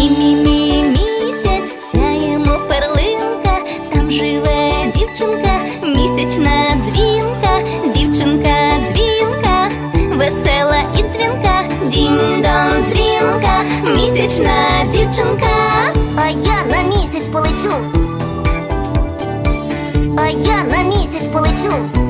І мій місяць сяє, перлинка, там живе дівчинка, місячна дзвінка, дівчинка дзвінка, весела і дзвінка, дінь-дон дзвінка, місячна дівчинка. А я на місяць полечу. А я на місяць полечу.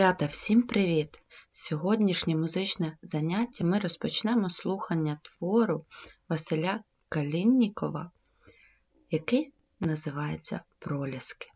Малята, всім привіт! Сьогоднішнє музичне заняття ми розпочнемо слухання твору Василя Каліннікова, який називається Проліски.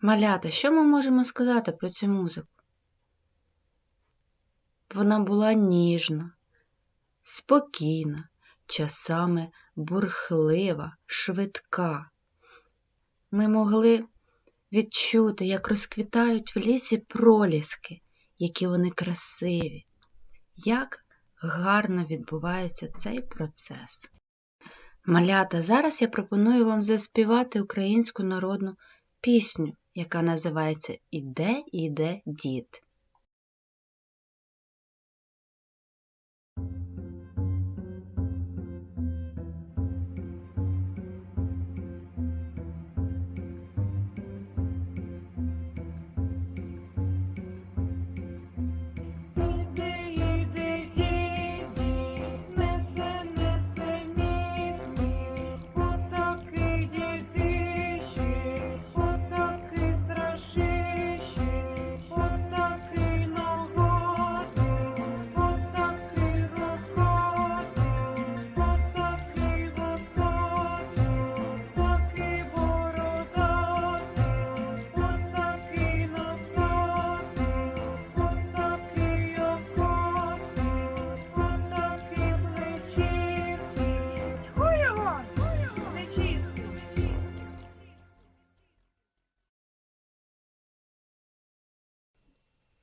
Малята, що ми можемо сказати про цю музику? Вона була ніжна, спокійна, часами бурхлива, швидка. Ми могли відчути, як розквітають в лісі проліски, які вони красиві, як гарно відбувається цей процес. Малята, зараз я пропоную вам заспівати українську народну пісню, яка називається Іде, іде дід.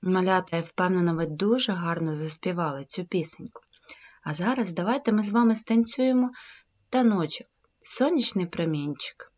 Малята, я впевнена, ви дуже гарно заспівали цю пісеньку. А зараз давайте ми з вами станцюємо таночок, сонячний промінчик.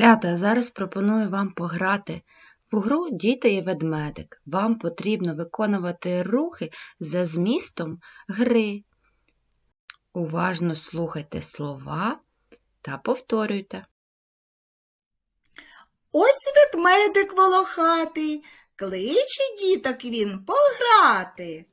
Малята, зараз пропоную вам пограти в гру Діти і ведмедик. Вам потрібно виконувати рухи за змістом гри. Уважно слухайте слова та повторюйте. Ось ведмедик волохатий, кличе діток він пограти.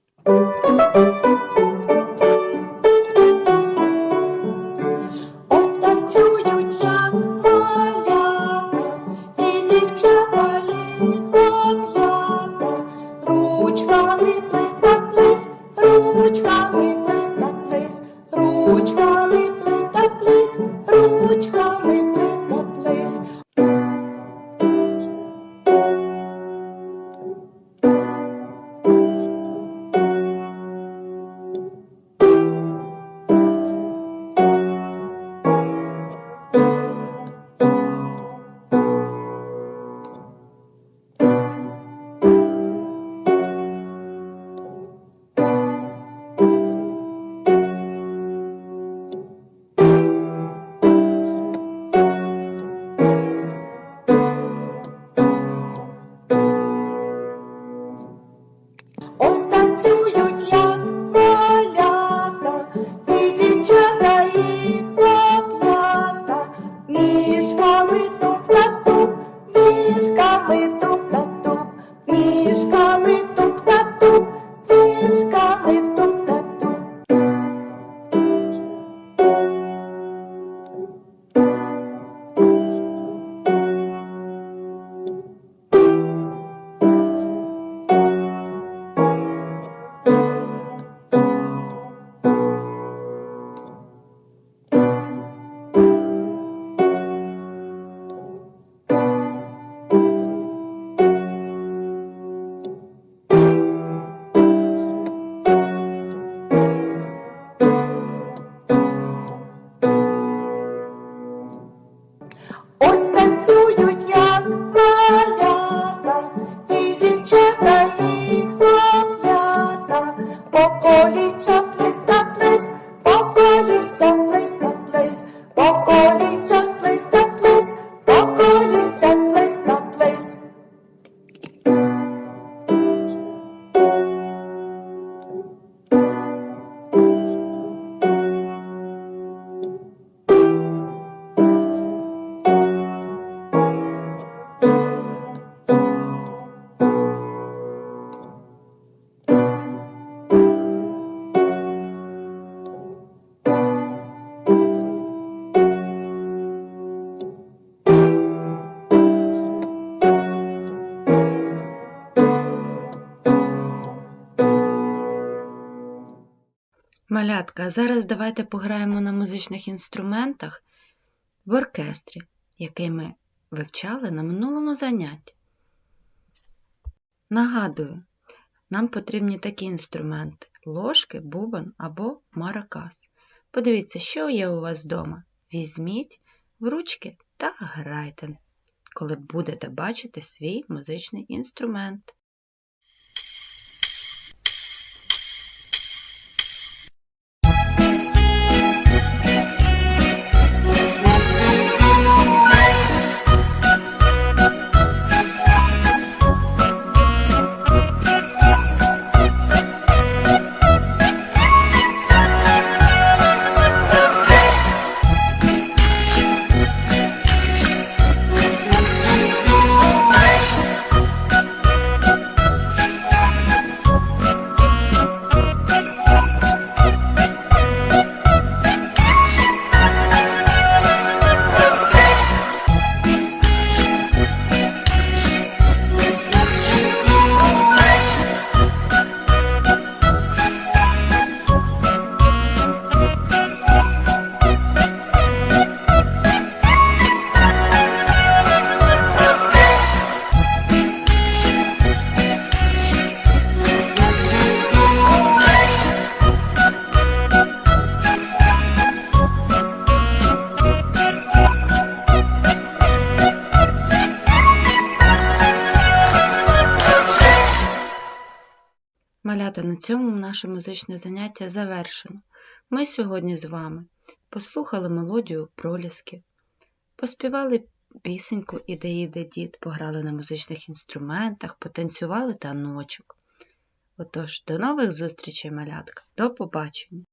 Stop. Малятка, зараз давайте пограємо на музичних інструментах в оркестрі, який ми вивчали на минулому занятті. Нагадую, нам потрібні такі інструменти ложки, бубен або маракас. Подивіться, що є у вас вдома. Візьміть в ручки та грайте, коли будете бачити свій музичний інструмент. Малята, на цьому наше музичне заняття завершено. Ми сьогодні з вами послухали мелодію проліски, поспівали пісеньку «Іде іде дід, пограли на музичних інструментах, потанцювали таночок. Отож, до нових зустрічей, малятка, до побачення!